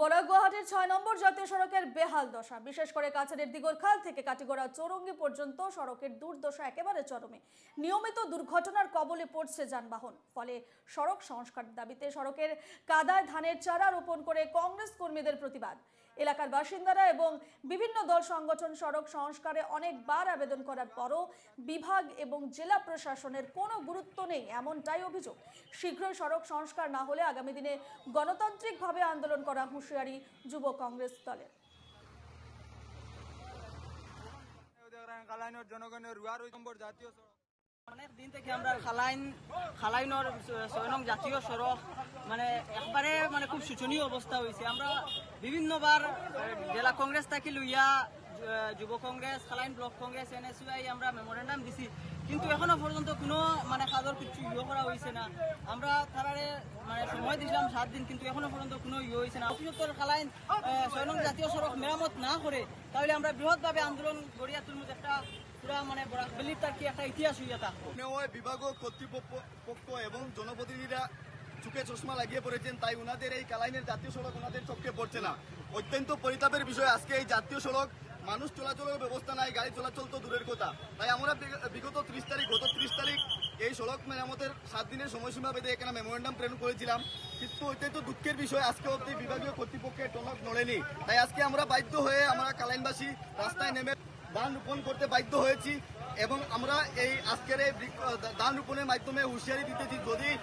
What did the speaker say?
বড় গুয়াহাটির ছয় নম্বর জাতীয় সড়কের বেহাল দশা। বিশেষ করে কাছাড়ের দিগরখাল থেকে কাটিগড়া চৌরঙ্গি পর্যন্ত সড়কের দুর্দশা একেবারে চরমে। নিয়মিত দুর্ঘটনার কবলে পড়ছে যানবাহন। ফলে সড়ক সংস্কার দাবিতে সড়কের কাদায় ধানের চারা রোপণ করে কংগ্রেস কর্মীদের প্রতিবাদ। এলাকার বাসিন্দারা এবং বিভিন্ন দল সংগঠন সড়ক সংস্কারে অনেকবার আবেদন করার পরও বিভাগ এবং জেলা প্রশাসনের কোনো গুরুত্ব নেই এমনটাই অভিযোগ। শীঘ্রই সড়ক সংস্কার না হলে আগামী দিনে গণতান্ত্রিকভাবে আন্দোলন করা হুঁশিয়ারি যুব কংগ্রেস দলের। জাতীয় অনেক দিন থেকে আমরা খালাইন খালাইনর জাতীয় সড়ক মানে একবারে মানে খুব শোচনীয় অবস্থা হয়েছে আমরা বিভিন্নবার জেলা কংগ্রেস থাকি লইয়া যুব Congress Kalain block Congress N NSUI আমরা মেমোরেন্ডাম দিছি। কিন্তু এখনও পর্যন্ত কোনো মানে কাজর কিছু ইয়ে করা হয়েছে না। আমরা তারারে মানে সময় দিছিলাম সাত দিন, কিন্তু এখনও পর্যন্ত কোনো ইয়ে হয়েছে না। অফিসত্তর খালাইন ছয় জাতীয় সড়ক মেরামত না করে তাহলে আমরা বৃহৎভাবে আন্দোলন গড়িয়া তুলমুজ একটা পুরা মানে তার কি একটা ইতিহাস হইয়া থাকব বিভাগ কর্তৃপক্ষ পক্ষ এবং জনপ্রতিনিধিরা চোখে চশমা লাগিয়ে পড়েছেন তাই ওনাদের এই কালাইনের জাতীয় সড়ক ওনাদের চোখে পড়ছে না। অত্যন্ত পরিতাপের বিষয়, আজকে এই জাতীয় সড়ক মানুষ চলাচলের ব্যবস্থা নাই, গাড়ি চলাচল তো দূরের কথা। তাই আমরা বিগ- বিগত ত্রিশ তারিখ, গত ত্রিশ তারিখ এই সড়ক মেরামতের সাত দিনের সময়সীমা বেঁধে এখানে মেমোরেন্ডাম প্রেরণ করেছিলাম। কিন্তু অত্যন্ত দুঃখের বিষয়, আজকে অব্দি বিভাগীয় কর্তৃপক্ষের টনক নড়েনি। তাই আজকে আমরা বাধ্য হয়ে আমরা কালাইনবাসী রাস্তায় নেমে ধান রোপণ করতে বাধ্য হয়েছি এবং আমরা এই আজকের এই ধান রোপণের মাধ্যমে হুঁশিয়ারি দিতেছি, যদি